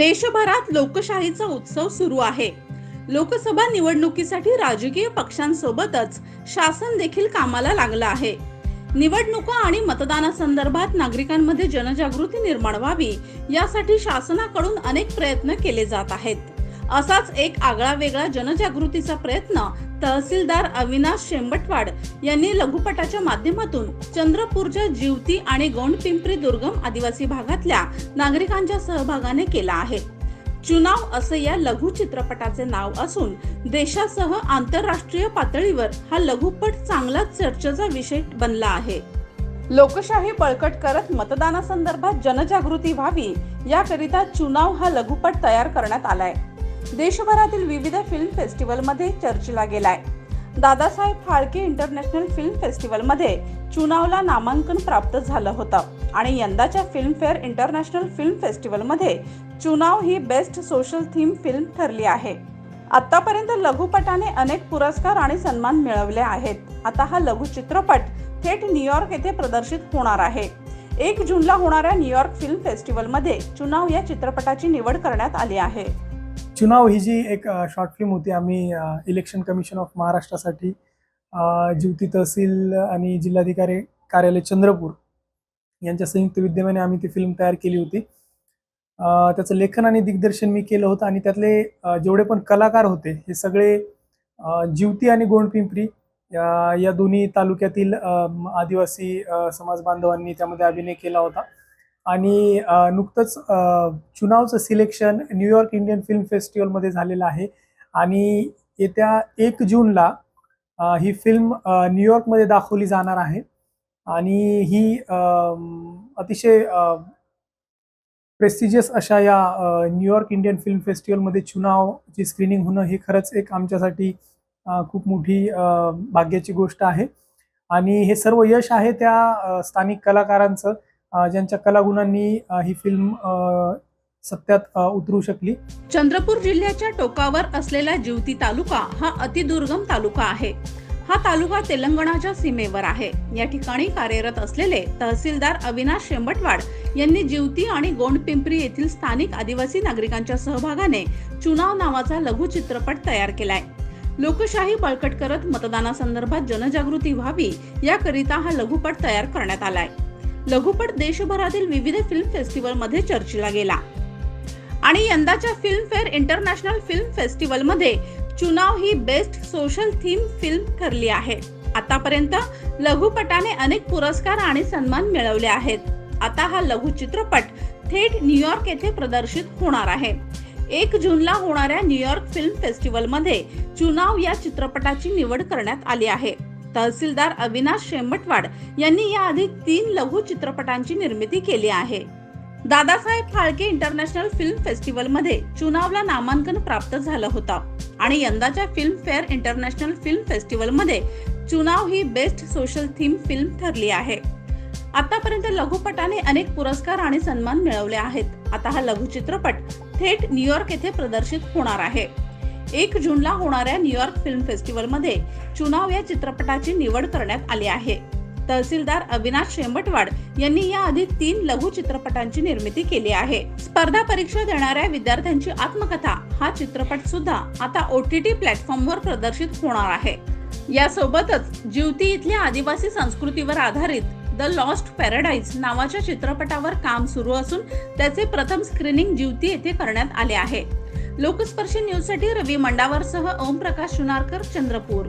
देशभरात लोकशाहीचा उत्सव सुरू आहे. लोकसभा निवडणुकीसाठी राजकीय पक्षांसोबतच शासन देखील कामाला लागलं आहे. निवडणुका आणि मतदानासंदर्भात नागरिकांमध्ये जनजागृती निर्माण व्हावी यासाठी शासनाकडून अनेक प्रयत्न केले जात आहेत. असाच एक आगळा वेगळा जनजागृतीचा प्रयत्न तहसीलदार अविनाश शेंबटवाड यांनी लघुपटाच्या माध्यमातून चंद्रपूरच्या जीवती आणि गोंडपिंपरी दुर्गम आदिवासी भागातल्या नागरिकांच्या सहभागाने केला आहे. चुनाव असं या लघु चित्रपटाचे नाव असून देशासह आंतरराष्ट्रीय पातळीवर हा लघुपट चांगलाच चर्चेचा विषय बनला आहे. लोकशाही बळकट करत मतदानासंदर्भात जनजागृती व्हावी याकरिता चुनाव हा लघुपट तयार करण्यात आलाय. देशभरातील विविध फिल्म फेस्टिवलमध्ये चर्चेला गेलाय. दादासाहेब फाळके इंटरनॅशनल फिल्म फेस्टिवलमध्ये चुनावला नामांकन प्राप्त झालं होतं आणि यंदाच्या फिल्मफेअर इंटरनॅशनल फिल्म फेस्टिवलमध्ये चुनाव ही बेस्ट सोशल थीम फिल्म ठरली आहे. आतापर्यंत लघुपटाने अनेक पुरस्कार आणि सन्मान मिळवले आहेत. आता हा लघु चित्रपट थेट न्यूयॉर्क येथे प्रदर्शित होणार आहे. एक जूनला होणाऱ्या न्यूयॉर्क फिल्म फेस्टिवलमध्ये चुनाव या चित्रपटाची निवड करण्यात आली आहे. चुनाव ही जी एक शॉर्ट फिल्म होती आम्ही इलेक्शन कमिशन ऑफ महाराष्ट्रासाठी जिवती तहसील आणि जिल्हाधिकारी कार्यालय चंद्रपूर यांच्या संयुक्त विद्यमाने आम्ही ती फिल्म तयार केली होती. त्याचं लेखन आणि दिग्दर्शन मी केलं होतं आणि त्यातले जेवढे पण कलाकार होते हे सगळे अ, जिवती आणि गोंडपिंपरी या या दोन्ही तालुक्यातील आदिवासी समाज बांधवांनी त्यामध्ये अभिनय केला होता. आणि नुकतंच चुनावचं selection New York Indian film फेस्टिवलमध्ये झालेलं आहे. आणि येत्या एक जूनला ही फिल्म न्यूयॉर्कमध्ये दाखवली जाणार आहे. आणि ही अतिशय प्रेस्टिजियस अशा या न्यूयॉर्क इंडियन फिल्म फेस्टिवलमध्ये चुनावची स्क्रीनिंग होणं ही खरंच एक आमच्यासाठी खूप मोठी भाग्याची गोष्ट आहे. आणि हे सर्व यश आहे त्या स्थानिक कलाकारांचं. ज्यांच्या कलागुणांनी ही फिल्म सत्यात उतरू शकली. चंद्रपूर जिल्ह्याच्या टोकावर असलेला जिवती तालुका हा अतिदुर्गम तालुका आहे. हा तालुका तेलंगणाच्या सीमेवर आहे. या ठिकाणी कार्यरत असलेले तहसीलदार अविनाश शेंबटवाड यांनी जिवती आणि गोंडपिंपरी येथील स्थानिक आदिवासी नागरिकांच्या सहभागाने चुनाव नावाचा लघु चित्रपट तयार केलाय. लोकशाही बळकट करत मतदानासंदर्भात जनजागृती व्हावी याकरिता हा लघुपट तयार करण्यात आलाय. लघुपट देशभरातील विविध फिल्म फेस्टिवलमध्ये चर्चेला गेला. आणि यंदाच्या फिल्मफेअर इंटरनॅशनल फिल्म फेस्टिवलमध्ये चुनाव ही बेस्ट सोशल थीम फिल्म ठरली आहे. आतापर्यंत लघुपटाने अनेक पुरस्कार आणि सन्मान मिळवले आहेत. आता हा लघु चित्रपट थेट न्यूयॉर्क येथे प्रदर्शित होणार आहे. एक जूनला होणाऱ्या न्यूयॉर्क फिल्म फेस्टिवलमध्ये चुनाव या चित्रपटाची निवड करण्यात आली आहे. तहसीलदार अविनाश शेंबटवाड यांनी याआधी तीन लघु चित्रपटांची निर्मिती केली आहे. दादासाहेब फाळके इंटरनॅशनल फिल्म फेस्टिवलमध्ये चुनावला नामांकन प्राप्त झालं होतं आणि यंदाच्या फिल्म फेअर इंटरनॅशनल फिल्म फेस्टिवलमध्ये चुनाव ही बेस्ट सोशल थीम फिल्म ठरली आहे. आतापर्यंत लघुपटाने अनेक पुरस्कार आणि सन्मान मिळवले आहेत. आता हा लघु चित्रपट थेट न्यूयॉर्क येथे प्रदर्शित होणार आहे. एक जूनला होणाऱ्या न्यूयॉर्क फिल्म फेस्टिवलमध्ये चुनाव या चित्रपटाची निवड करण्यात आली आहे. तहसीलदार अविनाश शेंबटवाड यांनी याआधी तीन लघु चित्रपटांची निर्मिती केली आहे. स्पर्धा परीक्षा देणाऱ्या विद्यार्थ्यांची आत्मकथा हा चित्रपट सुद्धा आता ओ टी टी प्लॅटफॉर्मवर प्रदर्शित होणार आहे. यासोबतच ज्युती इथल्या आदिवासी संस्कृतीवर आधारित द लॉस्ट पॅराडाईज नावाच्या चित्रपटावर काम सुरू असून त्याचे प्रथम स्क्रीनिंग ज्युती येथे करण्यात आले आहे. लोकस्पर्शी न्यूजसाठी रवी मंडावरसह ओमप्रकाश चुनारकर चंद्रपूर.